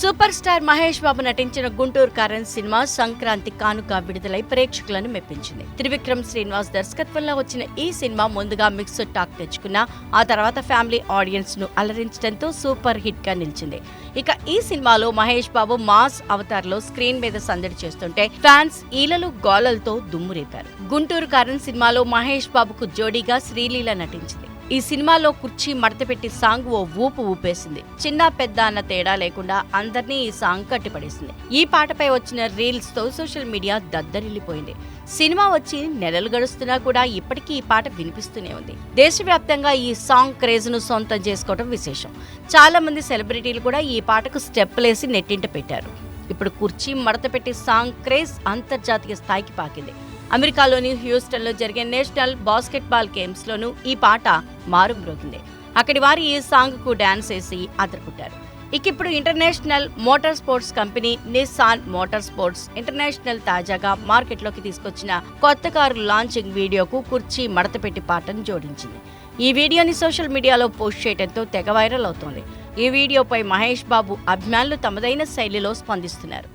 Super star Mahesh Babu నటించిన Guntur కారన్ cinema Sankranti కానుక విడుదలై ప్రేక్షకులను మెప్పించింది. త్రివిక్రమ్ శ్రీనివాస్ దర్శకత్వంలో వచ్చిన ఈ సినిమా ముందుగా మిక్స్డ్ టాక్ తెచ్చుకున్న ఆ తర్వాత ఫ్యామిలీ ఆడియన్స్ను అలరించడంతో సూపర్ హిట్గా నిలిచింది. ఇక ఈ సినిమాలో మహేష్ బాబు మాస్ అవతార్లో స్క్రీన్ మీద సందడి చేస్తుంటే ఫ్యాన్స్ ఈలలు గోలలతో దుమ్మురేపారు గుంటూరు కారన్ సినిమాలో మహేష్ బాబుకు జోడీగా శ్రీలీల నటించింది. ఈ సినిమాలో కుర్చీ మడతపెట్టి సాంగ్ ఓ ఊపు ఊపేసింది. చిన్న పెద్ద అన్న తేడా లేకుండా అందరినీ ఈ సాంగ్ కట్టిపడేసింది. ఈ పాటపై వచ్చిన రీల్స్తో సోషల్ మీడియా దద్దరిల్లిపోయింది. సినిమా వచ్చి నెలలు గడుస్తున్నా కూడా ఇప్పటికీ ఈ పాట వినిపిస్తూనే ఉంది. దేశవ్యాప్తంగా ఈ సాంగ్ క్రేజ్ను సొంతం చేసుకోవడం విశేషం. చాలా మంది సెలబ్రిటీలు కూడా ఈ పాటకు స్టెప్పులేసి నెట్టింట పెట్టారు. ఇప్పుడు కుర్చీ మడతపెట్టి సాంగ్ క్రేజ్ అంతర్జాతీయ స్థాయికి పాకింది. అమెరికాలోని హ్యూస్టన్లో జరిగే నేషనల్ బాస్కెట్బాల్ గేమ్స్లోనూ ఈ పాట మారుమ్రోగింది. అక్కడి వారు ఈ సాంగ్కు డ్యాన్స్ డాన్స్ వేసి అదరుకుంటారు ఇక ఇప్పుడు international motor sports company Nissan motor sports international తాజాగా మార్కెట్లోకి తీసుకొచ్చిన కొత్త కారు లాంచింగ్ వీడియోకు కుర్చీ మడతపెట్టి పాటను జోడించింది. ఈ వీడియోని సోషల్ మీడియాలో పోస్ట్ చేయడంతో తెగ వైరల్ అవుతోంది. ఈ వీడియోపై మహేష్ బాబు అభిమానులు తమదైన శైలిలో స్పందిస్తున్నారు.